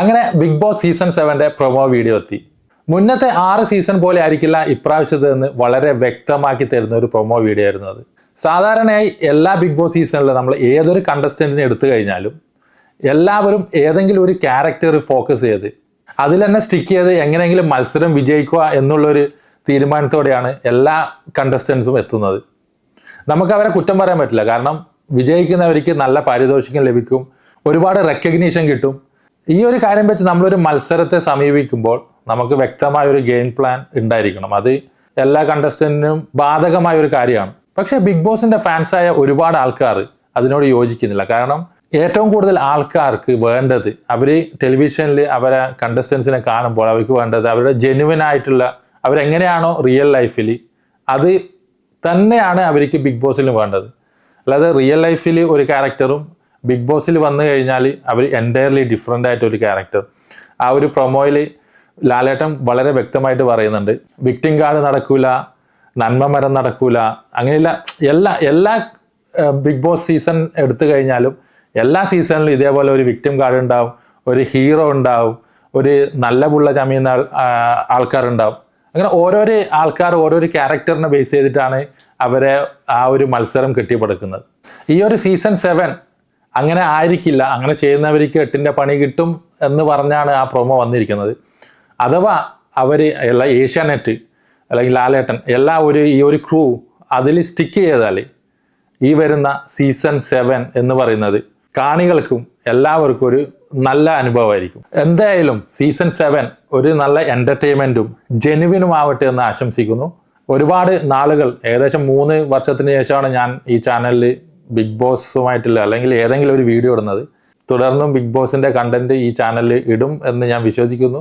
അങ്ങനെ big Boss season സെവന്റെ promo video എത്തി. മുന്നത്തെ ആറ് സീസൺ പോലെ ആയിരിക്കില്ല ഇപ്രാവശ്യത്തെന്ന് വളരെ വ്യക്തമാക്കി തരുന്ന ഒരു പ്രൊമോ വീഡിയോ ആയിരുന്നു അത്. സാധാരണയായി എല്ലാ ബിഗ് ബോസ് സീസണിലും നമ്മൾ ഏതൊരു കണ്ടസ്റ്റന്റിനെ എടുത്തു കഴിഞ്ഞാലും എല്ലാവരും ഏതെങ്കിലും ഒരു ക്യാരക്ടർ ഫോക്കസ് ചെയ്ത് അതിൽ തന്നെ സ്റ്റിക്ക് ചെയ്ത് എങ്ങനെയെങ്കിലും മത്സരം വിജയിക്കുക എന്നുള്ളൊരു തീരുമാനത്തോടെയാണ് എല്ലാ കണ്ടസ്റ്റൻസും എത്തുന്നത്. നമുക്ക് അവരെ കുറ്റം പറയാൻ പറ്റില്ല. കാരണം വിജയിക്കുന്നവർക്ക് നല്ല പാരിതോഷികം ലഭിക്കും. ഒരുപാട് റെക്കഗ്നീഷൻ കിട്ടും. ഈ ഒരു കാര്യം വെച്ച് നമ്മളൊരു മത്സരത്തെ സമീപിക്കുമ്പോൾ നമുക്ക് വ്യക്തമായ ഒരു ഗെയിം പ്ലാൻ ഉണ്ടായിരിക്കണം. അത് എല്ലാ കണ്ടസ്റ്റന്റിനും ബാധകമായ ഒരു കാര്യമാണ്. പക്ഷേ ബിഗ് ബോസിന്റെ ഫാൻസായ ഒരുപാട് ആൾക്കാർ അതിനോട് യോജിക്കുന്നില്ല. കാരണം ഏറ്റവും കൂടുതൽ ആൾക്കാർക്ക് വേണ്ടത് അവർ ടെലിവിഷനിൽ അവരെ കണ്ടസ്റ്റൻസിനെ കാണുമ്പോൾ അവർക്ക് വേണ്ടത് അവരുടെ ജെനുവൻ ആയിട്ടുള്ള അവരെങ്ങനെയാണോ റിയൽ ലൈഫിൽ അത് തന്നെയാണ് അവർക്ക് ബിഗ് ബോസിൽ വേണ്ടത്. അല്ലാതെ റിയൽ ലൈഫിൽ ഒരു ക്യാരക്ടറും ബിഗ് ബോസിൽ വന്നു കഴിഞ്ഞാൽ അവർ എന്റയർലി ഡിഫറെന്റ് ആയിട്ട് ഒരു ക്യാരക്ടർ ആ ഒരു പ്രൊമോയിൽ ലാലേട്ടൻ വളരെ വ്യക്തമായിട്ട് പറയുന്നുണ്ട്. വിക്ടിം കാർഡ് നടക്കൂല നന്മ മരം നടക്കൂല അങ്ങനെയുള്ള എല്ലാ എല്ലാ ബിഗ് ബോസ് സീസൺ എടുത്തു കഴിഞ്ഞാലും എല്ലാ സീസണിലും ഇതേപോലെ ഒരു വിക്ടിം കാർഡ് ഉണ്ടാവും ഒരു ഹീറോ ഉണ്ടാവും ഒരു നല്ല പുള്ള ചമയുന്ന ആൾക്കാരുണ്ടാവും. അങ്ങനെ ഓരോരോ ആൾക്കാർ ഓരോരോ ക്യാരക്ടറിനെ ബേസ് ചെയ്തിട്ടാണ് അവരെ ആ ഒരു മത്സരം കെട്ടിപ്പടുക്കുന്നത്. ഈ ഒരു സീസൺ സെവൻ അങ്ങനെ ആയിരിക്കില്ല. അങ്ങനെ ചെയ്യുന്നവർക്ക് എട്ടിന്റെ പണി കിട്ടും എന്ന് പറഞ്ഞാണ് ആ പ്രൊമോ വന്നിരിക്കുന്നത്. അഥവാ അവർ എല്ലാ ഏഷ്യാനെറ്റ് അല്ലെങ്കിൽ ലാലേട്ടൻ എല്ലാ ഒരു ഈ ഒരു ക്രൂ അതിൽ സ്റ്റിക്ക് ചെയ്താൽ ഈ വരുന്ന സീസൺ സെവൻ എന്ന് പറയുന്നത് കാണികൾക്കും എല്ലാവർക്കും ഒരു നല്ല അനുഭവമായിരിക്കും. എന്തായാലും സീസൺ സെവൻ ഒരു നല്ല എന്റർടൈൻമെന്റും ജെനുവിനും ആവട്ടെ എന്ന് ആശംസിക്കുന്നു. ഒരുപാട് നാളുകൾ ഏകദേശം മൂന്ന് വർഷത്തിന് ശേഷമാണ് ഞാൻ ഈ ചാനലിൽ ബിഗ് ബോസുമായിട്ടുള്ള അല്ലെങ്കിൽ ഏതെങ്കിലും ഒരു വീഡിയോ ഇടുന്നത്. തുടർന്നും ബിഗ് ബോസിന്റെ കണ്ടന്റ് ഈ ചാനലിൽ ഇടും എന്ന് ഞാൻ വിശ്വസിക്കുന്നു.